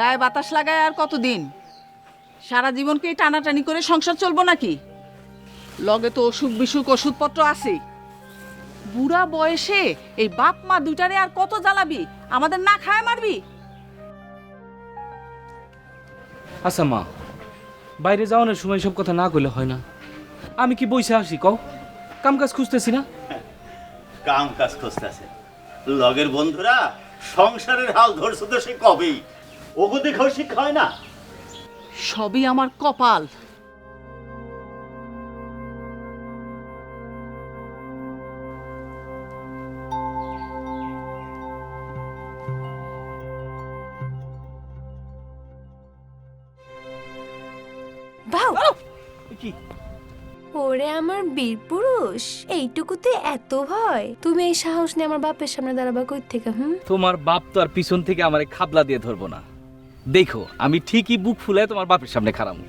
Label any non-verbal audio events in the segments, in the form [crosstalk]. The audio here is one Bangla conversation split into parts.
গায়ে বাতাস লাগায় আর কতদিন? সারা জীবনকে এই টানাটানি করে সংসার চলবো নাকি? লগে তো অসুখ বিসুখ ওষুধপত্র আছে। বুড়া বয়সে এই বাপ মা দুটারে আর কত জ্বালাবি? আমাদের না খায় মারবি? আচ্ছা মা বাইরে যাওয়ানোর সময় সব কথা না কইলে হয় না। আমি কি বইসা আসি কও? কাম কাজ খুঁজতেছি না? কাম কাজ খুঁজতেছে। লগের বন্ধুরা সংসারের হাল ধরছে তো সে কবেই? ওগো দেখেও শিক্ষা হয় না। সবই আমার কপাল। ওরে আমার বীর পুরুষ এইটুকুতে এত ভয়। তুমি এই সাহস নিয়ে আমার বাপের সামনে দাঁড়াবা কই থেকে হুম? তোমার বাপ তো আর পিছন থেকে আমারে খাবলা দিয়ে ধরবো না। দেখো আমি ঠিকই বুক ফুলে তোমার বাপের সামনে খারামু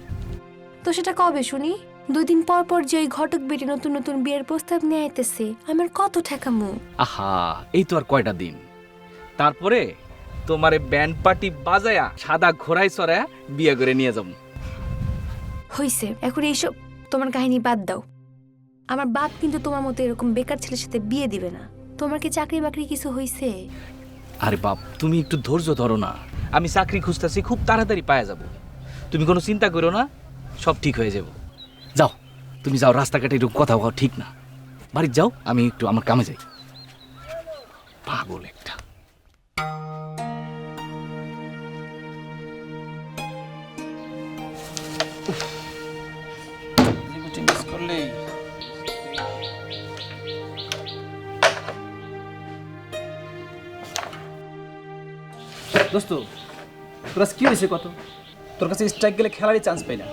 তো সেটা কবে শুনি? দুই দিন পর পর যে ওই ঘটক বেটি নতুন নতুন বিয়ের প্রস্তাব নিয়ে আইতেছে আমার কত ঠেকামু। আহা এই তো আর কয়টা দিন। তারপরে তোমারে ব্যান্ড পার্টি বাজায়া সাদা ঘোড়াই চড়ায়া বিয়ে করে নিয়ে যাব। হইছে এখন এইসব তোমার কাহিনী বাদ দাও। আমার বাপ কিন্তু তোমার মতো এরকম বেকার ছেলের সাথে বিয়ে দিবে না। তোমার কি চাকরি বাকরি কিছু হইছে? আরে বাপ তুমি একটু ধৈর্য ধরো না। আমি চাকরি খুঁজতেছি, খুব তাড়াতাড়ি পাওয়া যাব। তুমি কোনো চিন্তা করো না, সব ঠিক হয়ে যাব। যাও, তুমি যাও, রাস্তাঘাটে এরকম কথা বলা ঠিক না। বাড়ির যাও, আমি একটু আমার কামে যাই। পাগল একটা। দোস্ত তোর আজ কি হয়েছে কত? তোর কাছে স্ট্রাইক গেলে খেলারই চান্স পাই না।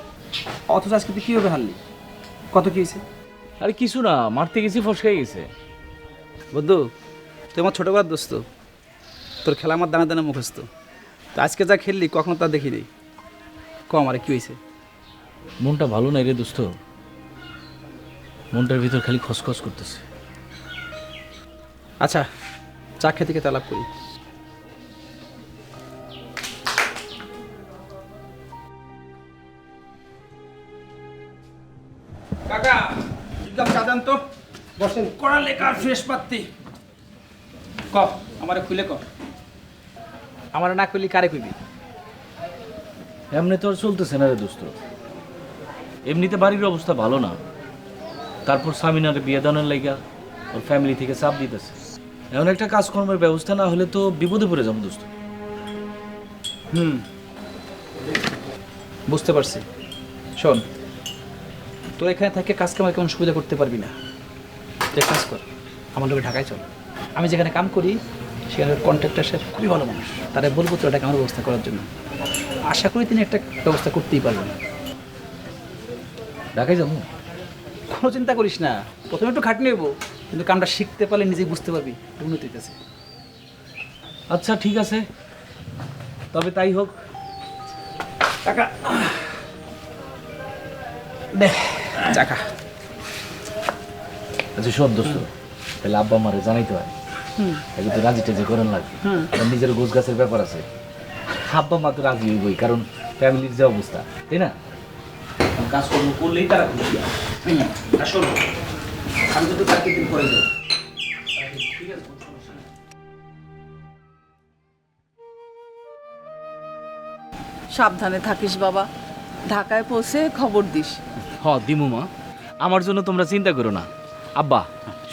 অথচ আজকে তুই কীভাবে হারলি? কত কি হয়েছে? আরে কিছু না মারতে গেছি ফসকে গেছে। বন্ধু তুই আমার ছোটোবেলার দোস্ত। তোর খেলা আমার দানা দানা মুখস্থ। তো আজকে যা খেললি কখনো তা দেখিনি। কম আরে কি হয়েছে? মনটা ভালো নাই রে দোস্ত। মনটার ভিতর খালি খসখস করতেছে। আচ্ছা চা খেতে খেতে আলাপ করি। বসেন কড়া লেখা ফ্রেশ পাত্তি। ক আমারে খুলে ক। আমার না খুলি কারে কইবি এমনি তো আর চলতেছে না রে দোস্ত। এমনিতে বাড়ির অবস্থা ভালো না। তারপর সামিনারে বিয়ে দানের লাইগা ওর ফ্যামিলি থেকে চাপ দিতেছে। এমন একটা কাজকর্মের ব্যবস্থা না হলে তো বিপদে পড়ে যাব দোস্ত। হুম। বুঝতে পারছি। শোন তো এখানে থেকে কাজ কামার কেমন সুবিধা করতে পারবি না। তুই কাজ কর আমার লোকে ঢাকায় চল। আমি যেখানে কাম করি সেখানে কন্ট্রাক্টর সাহেব খুবই ভালো মানুষ। তারা বলব তো এটা আমার ব্যবস্থা করার জন্য। আশা করি তিনি একটা ব্যবস্থা করতেই পারবেন। ঢাকায় যাব? কোনো চিন্তা করিস না। প্রথমে একটু খাটনি নেব কিন্তু কামটা শিখতে পারলে নিজেই বুঝতে পারবি উন্নতি হইতেছে। আচ্ছা ঠিক আছে। তবে তাই হোক। টাকা। দে চাকা আচ্ছা সব তাহলে আব্বা মারে জানাইতে হয়। আগে তো রাজি টাজি করেন লাগবে। নিজের গোছ গাছের ব্যাপার আছে। আব্বা মা তো রাজি হইবই কারণ ফ্যামিলির যে অবস্থা তাই না? কাজকর্ম করলেই তারা খুশি আসল আমি তো চাকরি দিন পরে যাব সাবধানে থাকিস বাবা। ঢাকায় পৌঁছে খবর দিস। হ দিমু মা। আমার জন্য তোমরা চিন্তা করো না। আব্বা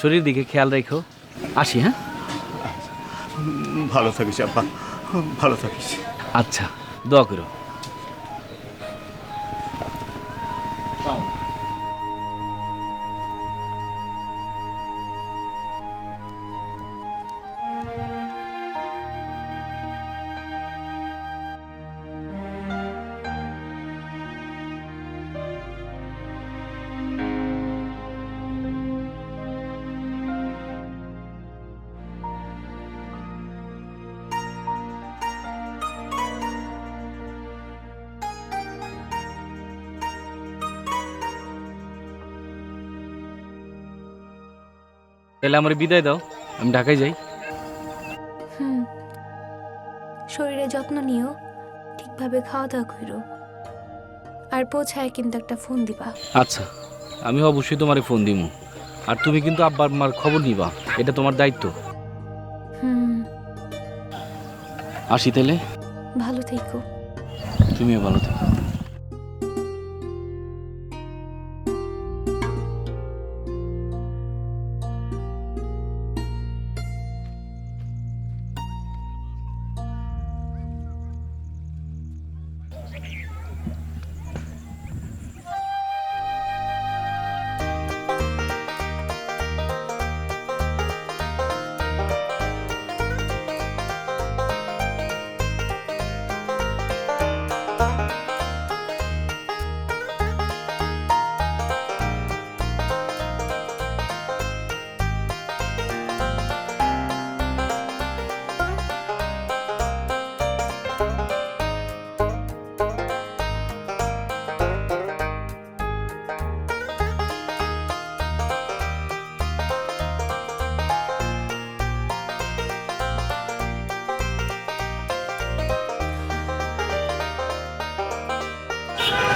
শরীর দিকে খেয়াল রেখো। আসি হ্যাঁ? ভালো থাকিস আব্বা। ভালো থাকিস। আচ্ছা দোয়া করো। তাহলে আমার বিদায় দাও আমি ঢাকায় যাই। হুম। শরীরে যত্ন নিও ঠিকভাবে খাওয়া দাওয়া করো। আর পৌঁছায় কিন্তু একটা ফোন দিবা। আচ্ছা আমি অবশ্যই তোমারে ফোন দিব আর তুমি কিন্তু আব্বার মার খবর নিবা এটা তোমার দায়িত্ব। হুম। আসি তাহলে। ভালো থেকো। তুমিও ভালো থেকো।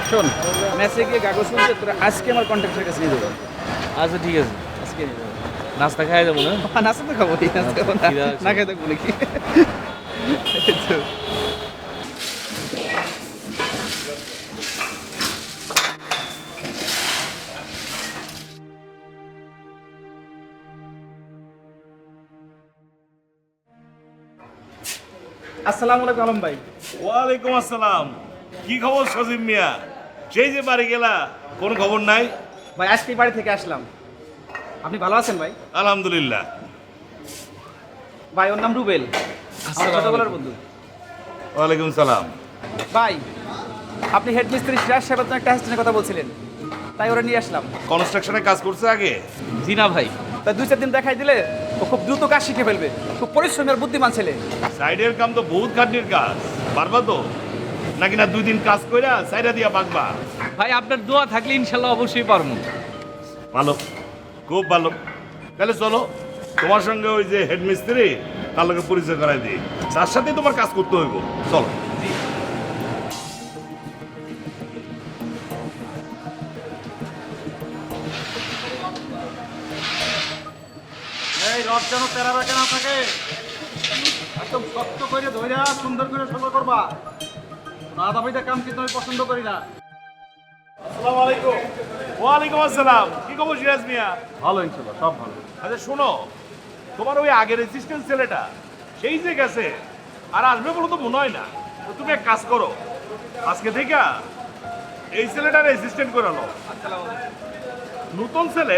শোন মেসে গিয়ে কাগজ তোরা আজকে আমার কন্ট্রাক্টের কাছে নিয়ে দেবো আচ্ছা ঠিক আছে। আজকে নিয়ে নাস্তা খাই যাব না? নাস্তা তো খাব নাস্তা খাব। না খাই থাকব নাকি? আসসালামু আলাইকুম আলম ভাই। ওয়ালাইকুম আসসালাম। কি খবর সজিব মিয়া? সেই যে বাড়ি গেলা কোন খবর নাই? ভাই আজকে বাড়ি থেকে আসলাম। আপনি ভালো আছেন ভাই? আলহামদুলিল্লাহ। ভাই ওর নাম রুবেল। আমার ছোটবেলার বন্ধু। ওয়ালাইকুম সালাম। ভাই আপনি হেড মিস্ত্রি সিরাজ সাহেবের জন্য একটা অ্যাসিস্ট্যান্টের কথা বলছিলেন। তাই ওরা নিয়ে আসলাম। কনস্ট্রাকশনে কাজ করছে আগে? জি না ভাই। তা দুই চার দিন দেখাই দিলে ও খুব দ্রুত কাজ শিখে ফেলবে। খুব পরিশ্রমী আর বুদ্ধিমান ছেলে। সাইডের কাম তো বহুত খাটনির কাজ। পারবা তো? নাকি না দুই দিন কাজ কইরা সাইডা দিয়া বাগবা? ভাই আপনার দোয়া থাকলে ইনশাল্লাহ অবশ্যই পারব। ভালো খুব ভালো। তাহলে চলো তোমার সঙ্গে ওই যে হেড মিস্ত্রি তার লোকে পরিচয় করাই দিই। তার সাথে তোমার কাজ করতে হইব। চলো। এই রথ যেন তেরা বেঁকে না থাকে একদম শক্ত করে ধইরা সুন্দর করে সোজা করবা। না দাবিতে কাম কিন্তু আমি পছন্দ করি না। আসসালামু আলাইকুম। ওয়ালাইকুম আসসালাম। কি খবর সিরাজ মিয়া? ভালো ইনশাল্লাহ সব ভালো। আচ্ছা শোনো তোমার ওই আগের অ্যাসিস্ট্যান্ট ছেলেটা সেই যে গেছে আর আসবে বলে তো মনে হয় না। তো তুমি এক কাজ করো আজকে থেকে এই ছেলেটার অ্যাসিস্ট্যান্ট করে নাও। নতুন ছেলে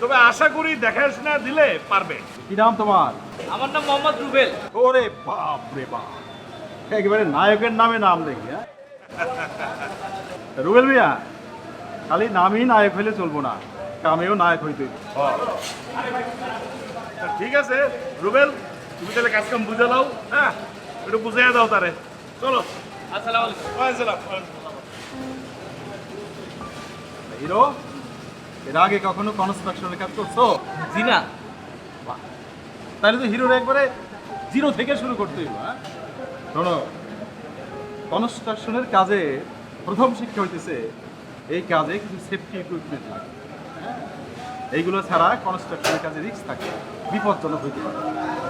তবে আশা করি দেখাশোনা দিলে পারবে। কি নাম তোমার? আমার নাম মোহাম্মদ রুবেল। ওরে বাপ রে বাপ। একেবারে নায়কের নামে নাম দেখি হ্যাঁ? রুবেল মিয়া খালি নামই নায়ক হইলে চলবো না কামেও নায়ক হইতে ঠিক আছে রুবেল তুমি তাহলে কাজ কাম বুঝে নাও হ্যাঁ? একটু বুঝাইয়া দাও তারে। চলো। আসসালামু আলাইকুম। হিরো এর আগে কখনো কনস্ট্রাকশনের কাজ করছ? জি না। তাহলে তো হিরোর একবারে জিরো থেকে শুরু করতে হইব হ্যাঁ? শোনো, কনস্ট্রাকশনের কাজে প্রথম শিক্ষা হইতেছে এই কাজে কিছু সেফটি ইকুইপমেন্ট লাগে? এইগুলো ছাড়া কনস্ট্রাকশনের কাজে রিস্ক থাকে, বিপজ্জনক হইতে পারে।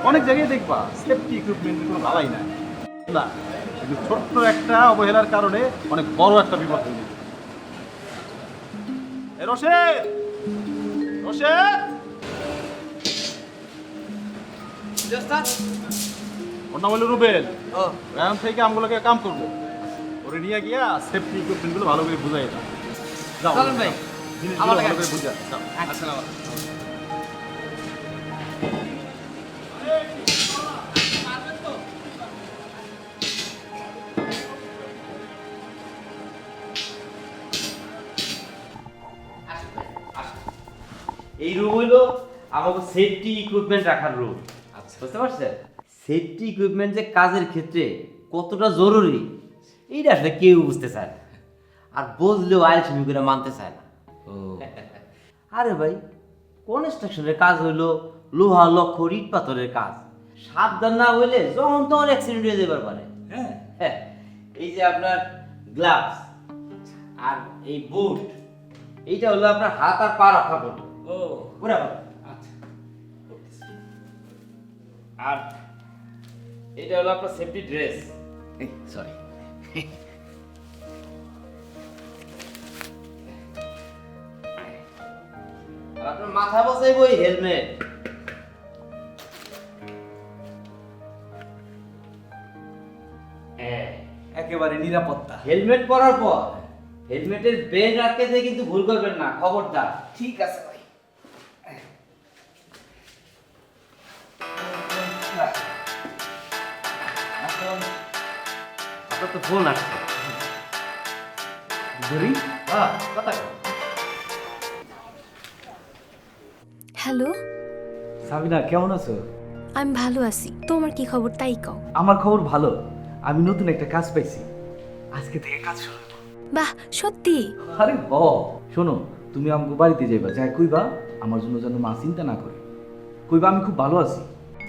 অনেক জায়গায় দেখবা সেফটি ইকুইপমেন্ট কোনো ভালাই না, কিন্তু ছোট্ট একটা অবহেলার কারণে অনেক বড় একটা বিপদ হয়ে রশেদ! রশেদ! ওর নাম হলো রুবেল। এখন থেকে আমগুলোকে কাম করব। ওরে নিয়ে গিয়া সেফটি ইকুইপমেন্টগুলো ভালো করে বুঝাই দাও। যাও ভাই। জিনিসগুলো ভালো করে বুঝা যাও। এই রুম হইল আমাকে সেফটি ইকুইপমেন্ট রাখার রুম বুঝতে পারছেন? সেফটি ইকুইপমেন্ট যে কাজের ক্ষেত্রে কতটা জরুরি এইটা আসলে কেউ বুঝতে চায় না। আর বুঝলেও আইলসমি করে মানতে চায় না। [laughs] আরে ভাই কনস্ট্রাকশনের কাজ হইল লোহা লক্ষ্য ইট পাথরের কাজ। সাবধান না হইলে যখন তখন অ্যাক্সিডেন্ট হয়ে যাবার পারে। হ্যাঁ। এই যে আপনার গ্লাভস আর এই বুট এইটা হলো আপনার হাত আর পা রক্ষা করবে। ও। পুরা আচ্ছা আর এটা হলো আপনার সেফটি ড্রেস সরি আপনার মাথা বসাইব ওই হেলমেট একেবারে নিরাপত্তা। হেলমেট পরার পর হেলমেটের বেল্ট রাখতে দিয়ে কিন্তু ভুল করবেন না খবরদার। ঠিক আছে ফোন আসছে হ্যাঁ। হ্যালো? সাবিনা কেমন আছো? আমি ভালো আছি। তোমার কি খবর? তাই কও। আমার খবর ভালো। আমি নতুন একটা কাজ পাইছি। আজকে থেকে কাজ শুরু। বাহ সত্যি? আরে হ। শোনো তুমি আমাকে বাড়িতে যাইবা। যাই কইবা আমার জন্য যেন মা চিন্তা না করে। কইবা আমি খুব ভালো আছি।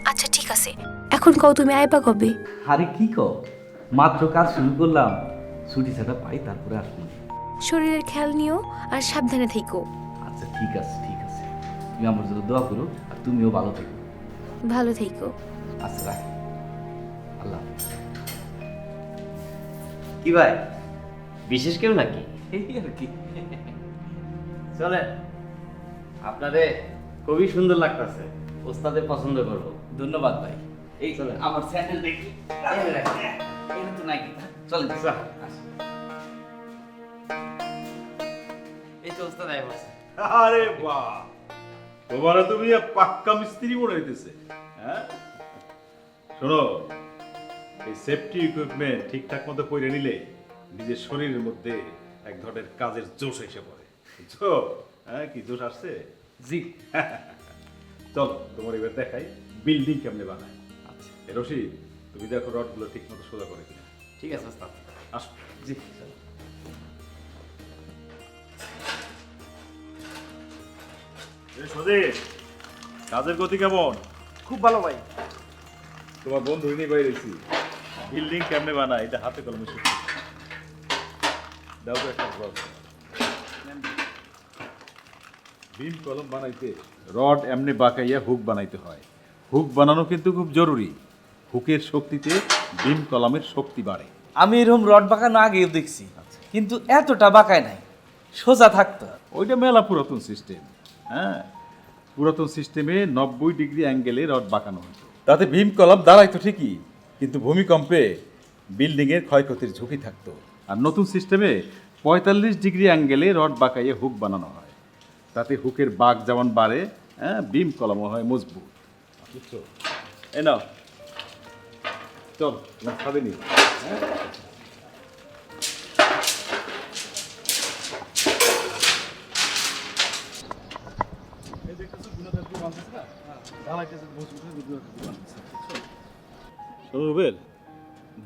আচ্ছা ঠিক আছে। এখন কও তুমি আইবা কবে? আরে কি কও? মাত্র কাজ শুরু করলাম ছুটি ছাটা পাই তারপরে আসব। শরীরের খেয়াল নিও আর সাবধানে থেকো। আচ্ছা ঠিক আছে ঠিক আছে। তুমি আমার জন্য দোয়া করো আর তুমিও ভালো থেকো। ভালো থেকো। আচ্ছা রাখি। আল্লাহ কি ভাই? বিশেষ কেউ নাকি? এই আর কি। চলে আপনারে খুবই সুন্দর লাগতেছে। ওস্তাদের পছন্দ করব। ধন্যবাদ ভাই। এই আমার স্যান্ডেল দেখি। এটা তো নাই চলেন। এই তো ওস্তাদ আয় আরে বাহ। তোমারা তুমি পাক্কা মিস্ত্রি মনে হইতেছে হ্যাঁ? শোনো এই সেফটি ইকুইপমেন্ট ঠিকঠাক মতো করে নিলে নিজের শরীরের মধ্যে এক ধরনের কাজের জোশ এসে পড়ে। বুঝছ? হ্যাঁ কি জোশ আসছে? জি। চলো তোমার এবার দেখাই বিল্ডিং কেমনে বানায়। এ তুমি দেখো রডগুলো ঠিক মতো সোজা করে কিনা। ঠিক আছে ওস্তাদ। আসো। জি। সদীপ কাজের গতি কেমন? খুব ভালো ভাই। তোমার বন্ধু নিয়ে বাইরেছি বিল্ডিং কেমনে বানায়? এটা হাতে কলমে শিখছি। দাও তো একটা রড বিম কলম বানাইতে রড এমনি বাঁকাইয়া হুক বানাইতে হয়। হুক বানানো কিন্তু খুব জরুরি। হুকের শক্তিতে বিম কলমের শক্তি বাড়ে। আমি এরকম রড বাঁকানো আগেও দেখছি কিন্তু এতটা বাঁকায় নাই সোজা থাকতো। ওইটা মেলা পুরাতন সিস্টেম হ্যাঁ? পুরাতন সিস্টেমে নব্বই ডিগ্রি অ্যাঙ্গেলে রড বাঁকানো হতো। তাতে ভীম কলাম দাঁড়াইতো ঠিকই কিন্তু ভূমিকম্পে বিল্ডিংয়ের ক্ষয়ক্ষতির ঝুঁকি থাকতো। আর নতুন সিস্টেমে পঁয়তাল্লিশ ডিগ্রি অ্যাঙ্গেলে রড বাঁকাইয়ে হুক বানানো হয়। তাতে হুকের বাঘ যেমন বাড়ে হ্যাঁ বিম কলমও হয় মজবুত। বুঝছ এ নাও। চল তোমার খাবে নি। রুবেল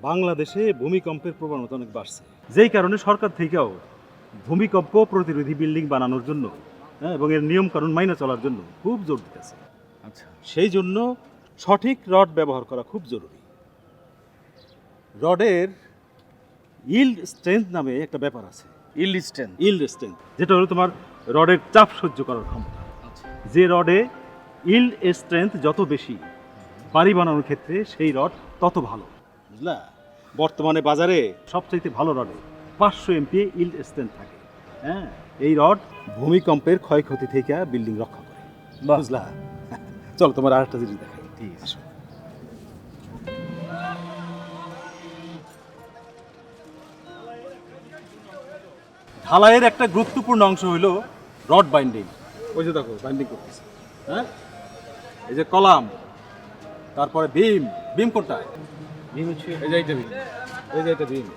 বাংলাদেশে ভূমিকম্পের প্রবণতা অনেক বাড়ছে। যেই কারণে সরকার থেকেও ভূমিকম্প প্রতিরোধী বিল্ডিং বানানোর জন্য হ্যাঁ, এবং এর নিয়ম কানুন মাইনে চলার জন্য খুব জোর দিতেছে। আচ্ছা সেই জন্য সঠিক রড ব্যবহার করা খুব জরুরি। রডের ইল্ড স্ট্রেংথ নামে একটা ব্যাপার আছে। ইলিস্টেন ইল্ড স্ট্রেংথ যেটা হলো তোমার রডের চাপ সহ্য করার ক্ষমতা। আচ্ছা। যে রডে ইল্ড স্ট্রেংথ যত বেশি বাড়ি বানানোর ক্ষেত্রে সেই রড তত ভালো। বুঝলা? বর্তমানে বাজারে সবচাইতে ভালো রডে পাঁচশো এমপি ইল্ড স্ট্রেংথ থাকে। হ্যাঁ এই রড ভূমিকম্পের ক্ষয়ক্ষতি থেকে বিল্ডিং রক্ষা করে। বুঝলা? চলো তোমার আরেকটা জিনিস দেখাই। ঠিক আছে। ঢালাইয়ের একটা গুরুত্বপূর্ণ অংশ হলো রড বাইন্ডিং। ওই যে দেখো বাইন্ডিং করতেছে। হ্যাঁ? এই যে কলাম তারপরে বিম বিম কোনটা এই যে এইটা বিম এই যে এটা বিম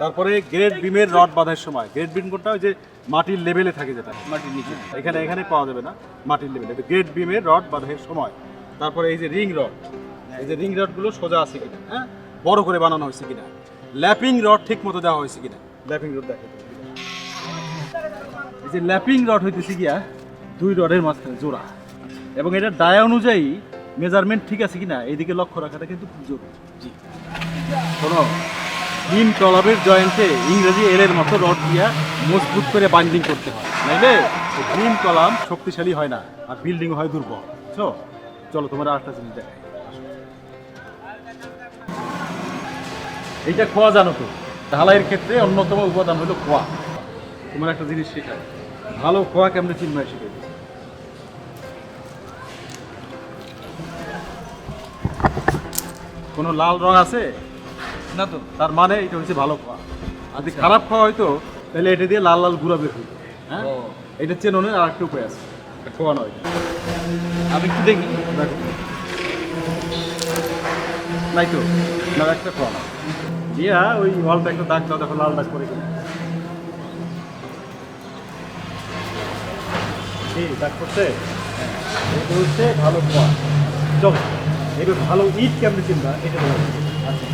তারপরে গ্রেড বিমের রড বাঁধার সময়। গ্রেড বিম কোনটা ওই যে মাটির লেভেলে থাকে যেটা। মাটির নিচে। এখানে এখানে পাওয়া যাবে না মাটির লেভেলে। গ্রেড বিমের রড বাঁধার সময়। তারপরে এই যে রিং রড। এই যে রিং রডগুলো সোজা আছে কিনা হ্যাঁ? বড় করে বানানো হয়েছে কিনা। ল্যাপিং রড ঠিক মতো দেওয়া হয়েছে কিনা। ল্যাপিং রড দেখে যে ল্যাপিং রড হইতেছে গিয়া দুই রডের মাঝখানে জোড়া। এবং এটা ডায়া অনুযায়ী মেজারমেন্ট ঠিক আছে কিনা এইদিকে লক্ষ্য রাখাটা কিন্তু খুব জরুরি। জি। শোনো তিন কলাবের জয়েন্টে ইংরেজি এলের মতো রড দিয়া মজবুত করে বাইন্ডিং করতে হয়। নাইলে গ্রিন কলাম শক্তিশালী হয় না আর বিল্ডিং হয় দুর্বল। বুঝছ চলো তোমার আরেকটা জিনিস দেখাই। এইটা খোয়া জানো তো? ঢালাইয়ের ক্ষেত্রে অন্যতম উপাদান হলো খোয়া। তোমার একটা জিনিস শেখায় ভালো খোয়া কেমনে চিন্ময় শিখে কোনো লাল রং আছে? না তো। তার মানে এটা হচ্ছে ভালো খাওয়া আর যদি খারাপ খাওয়া হয়তো তাহলে এটা দিয়ে লাল লাল গুঁড়া বের হইতো হ্যাঁ? এটা চেননের আর একটা উপায় আছে। খোয়া নয়। আমি একটু দেখি। দেখো। নাই তো না একটা খোয়া না দিয়া ওই ওয়ালটা একটা দাগ দাও দেখো লাল দাগ করে কিনা। কি দাগ করছে এটা হচ্ছে ভালো খোয়া চল এবার ভালো ইট কেমনে চিনবা এটা বলো। আচ্ছা।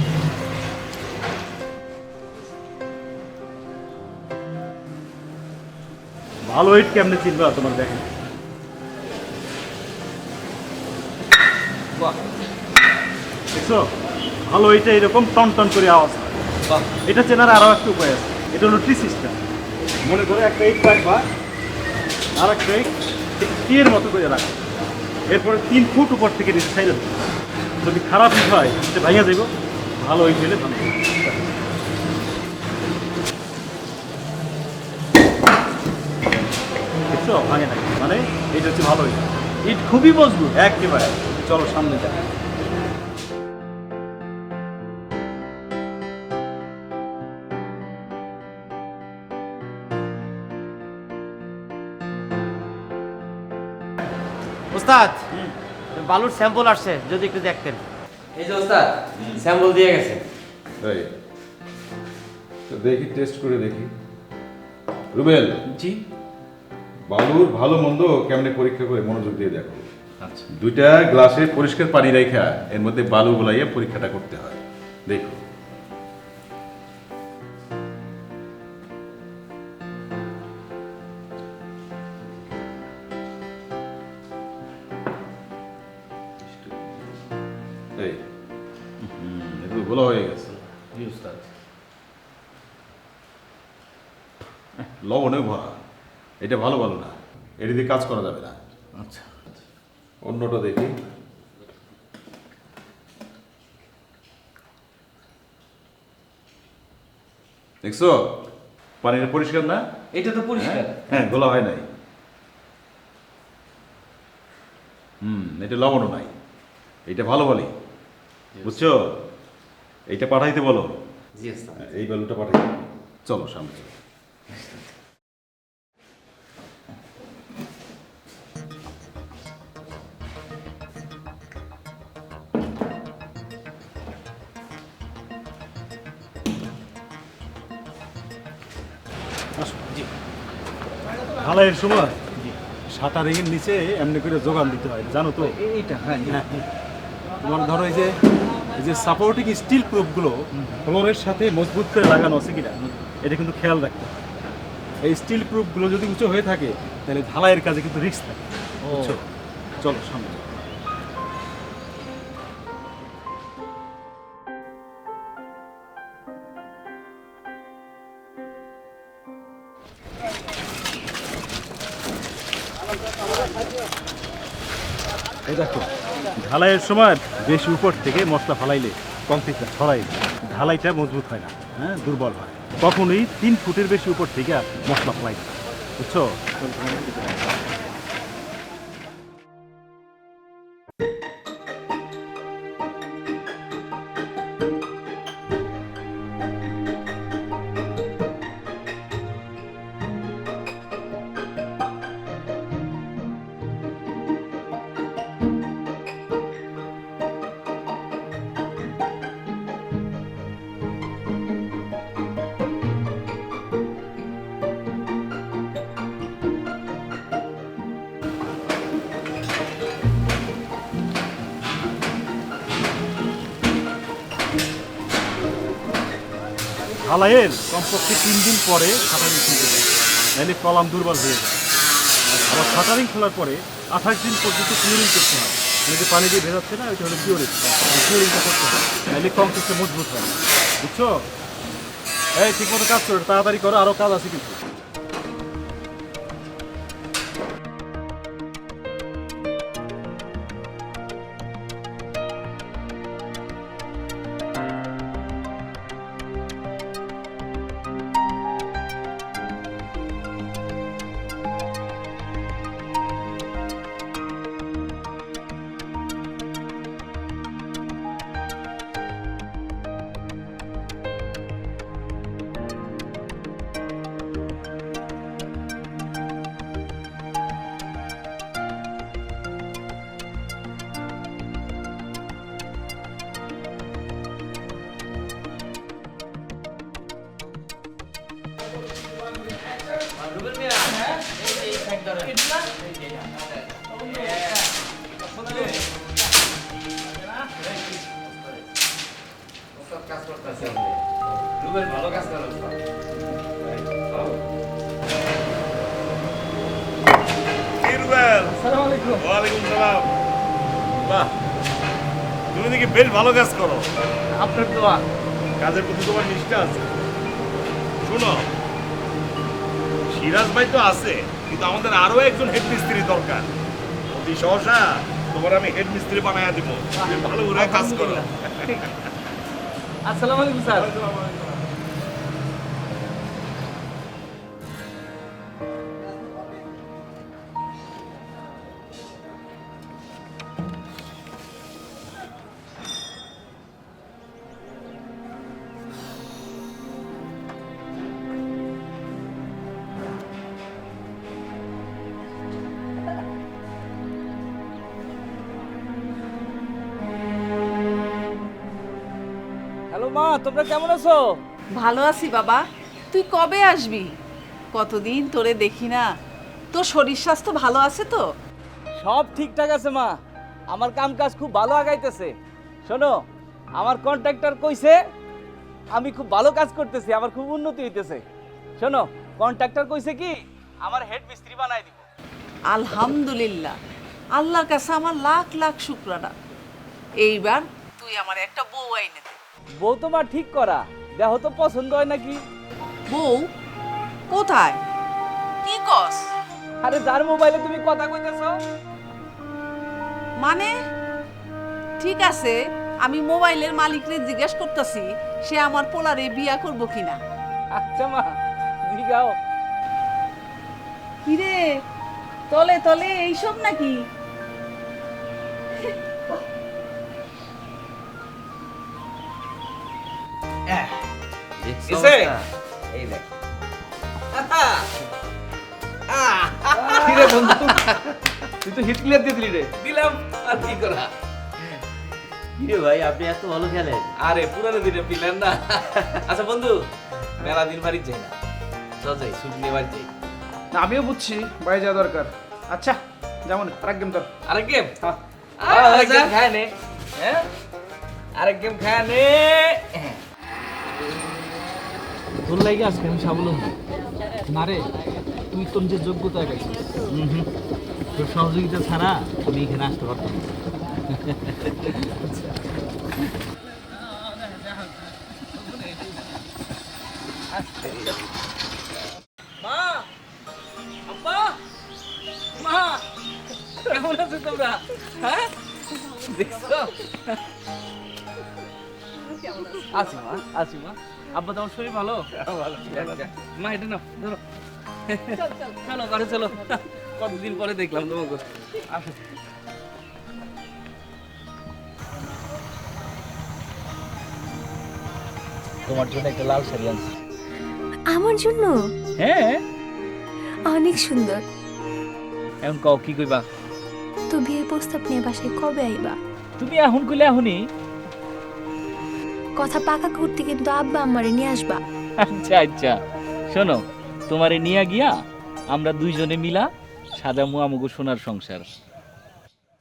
ভালো ইট কেমনে চিনবা তোমার দেখেন। দেখছ? ভালো এটা এরকম টন টন করে আওয়াজ এটা চেনার আরও একটা উপায় আছে। এটা হলো ট্রি সিস্টেম। মনে করে একটা ইট রাখবা আর একটা ইট টিয়ের মতো করে রাখে। এরপরে তিন ফুট উপর থেকে নিচে সাইড যদি খারাপ ইট হয়, সে ভাইয়া দেবো ভালো ইট হলে ভালো ভাঙে না মানে এটা হচ্ছে ভালো ইট ইট খুবই মজবুত। একেবারে। চলো, সামনে যাই। ওস্তাদ বালুর স্যাম্পল আসছে যদি একটু দেখতেন। এই যে ওস্তাদ স্যাম্পল দিয়ে গেছে। তাই তো দেখি টেস্ট করে দেখি। রুবেল জি। বালুর ভালো মন্দ কেমনে পরীক্ষা করে মনোযোগ দিয়ে দেখো। আচ্ছা। দুইটা গ্লাসে পরিষ্কার পানি রেখা এর মধ্যে বালু গুলাইয়া পরীক্ষাটা করতে হয়। দেখো। গোলা হয়ে গেছে। লবণে ভরা। এটা ভালো ভালো না। এটা দিয়ে কাজ করা যাবে না। আচ্ছা অন্যটা দেখি। দেখছ? পানিটা পরিষ্কার না? এটা তো পরিষ্কার। হ্যাঁ? গোলা হয় নাই। হুম এটা লবণও নাই। এটা ভালো বলি। বুঝছ? এইটা পাঠাইতে বলো? জি ওস্তাদ হ্যাঁ, এই বেলুটা পাঠাইতে চলো সামনে চলো। ঢালাইয়ের সময় সাঁতারিং এর নিচে এমনি করে যোগান দিতে হয় জানো তো? এইটা হ্যাঁ হ্যাঁ। তোমার ধরো এই যে যে সাপোর্টিং স্টিল প্রুফগুলো ফ্লোরের সাথে মজবুত করে লাগানো আছে কিনা এটা কিন্তু খেয়াল রাখতে। এই স্টিল প্রুফগুলো যদি উঁচু হয়ে থাকে তাহলে ঢালাইয়ের কাজে কিন্তু রিস্ক থাকে? চলো সামনে এই দেখো ঢালাইয়ের সময় বেশি উপর থেকে মশলা ফলাইলে কংক্রিটটা ছড়াইলে, ঢালাইটা মজবুত হয় না হ্যাঁ দুর্বল হয় কখনোই তিন ফুটের বেশি উপর থেকে মশলা ফলাই। বুঝছ ঢালাইয়ের কমপক্ষে তিন দিন পরে শাটারিং খুলতে হয় নাহলে কলাম দুর্বল হয়ে যায়। আবার শাটারিং খোলার পরে আঠাশ দিন পর্যন্ত কিউরিং করতে হয়। যে পানি দিয়ে ভেজাচ্ছে না, ওইটা হলো কিউরিং কিউরিংটা করতে হয়। নাহলে কংক্রিটটা মজবুত হয়। বুঝছ? এই ঠিক মতো কাজ করো, তাড়াতাড়ি করো আরও কাজ আছে কিন্তু। কি রুবেল ওয়ালাইকুম সালাম বাহ তুমি দেখি বেশ ভালো কাজ করো আপনার দোয়া কাজের প্রতি তোমার নিষ্ঠা আছে শোনো সিরাজ ভাই তো আছে কিন্তু আমাদের আরও একজন হেড মিস্ত্রি দরকার। অতি সহসা তোমার আমি হেড মিস্ত্রি বানায় দিব। ভালো করে কাজ করো। আসসালামু আলাইকুম স্যার। মা তোমরা কেমন আছো? ভালো আছি বাবা। তুই কবে আসবি? কতদিন তোরে দেখি না। তোর শরীর স্বাস্থ্য ভালো আছে তো? সব ঠিকঠাক আছে মা। আমার কাম কাজ খুব ভালো আগাইতেছে। শোনো আমার কন্ট্রাক্টর কইছে আমি খুব ভালো কাজ করতেছি আমার খুব উন্নতি হইতেছে। শোনো কন্ট্রাক্টর কইছে কি আমার হেড মিস্ত্রি বানাই দিব। আলহামদুলিল্লাহ। আল্লাহর কাছে আমার লাখ লাখ শুক্রানা। এইবার তুই আমার একটা বউ আইনে দে। বউ তোমার ঠিক করা। দেখো তো পছন্দ হয় নাকি? বউ? কোথায়? কি কস? আরে যার মোবাইলে তুমি কথা কইতেছো? মানে? ঠিক আছে আমি মোবাইলের মালিকরে জিজ্ঞেস করতেছি সে আমার পোলারে বিয়া করব কিনা। আচ্ছা মা জিগাও। কিরে? তলে তলে এইসব নাকি? এই দেখ [laughs] কিরে বন্ধু? তুই তো হিট ক্লিয়ার দিয়ে দিলি রে। দিলাম আর কি করা? কিরে ভাই আপনি এত ভালো খেলেন। আরে পুরানো দিনে পিলেন না। আচ্ছা বন্ধু মেলা দিন বাড়ি যাই না। চল যাই ছুটি নিয়ে বাড়ি যাই। না, আমিও বুঝছি বাইরে যাওয়া দরকার। আচ্ছা যেমন আরেক গেম তোর আরেক গেম হ্যাঁ। আরেক গেম খায় নে। হ্যাঁ? আরেক গেম খায় নে। তোর লাগে আজকে আমি স্বাবলম্বী না রে তুই তোর যে যোগ্যতা গেছিস। তোর সহযোগিতা ছাড়া আমি এখানে আসতে পারতাম মা! আব্বা! মা! কেমন আছো তোমরা? হ্যাঁ? দেখছ? আছি মা আছি মা আব্বা তোমার শরীর ভালো? ভালো মা এটা নাও ধরো। চলো ঘরে চলো কতদিন পরে দেখলাম তোমাকে। আসো। তোমার জন্য একটা লাল শাড়ি আনছি। আমার জন্য? হ্যাঁ। অনেক সুন্দর। এখন কও কি কইবা? তো বিয়ের প্রস্তাব নিয়ে বাসায় কবে আইবা? তুমি এখন কইলে এখনই। কথা পাকা করতে কিন্তু আব্বা আমারে নিয়ে আসবা। আচ্ছা আচ্ছা। শোনো তোমারে নিয়ে গিয়া আমরা দুইজনে মিলা সাদা মুয়ামুগু সোনার সংসার।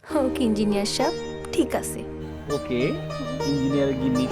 ওকে ইঞ্জিনিয়ার সাহেব ঠিক আছে। ওকে ইঞ্জিনিয়ার গিন্নি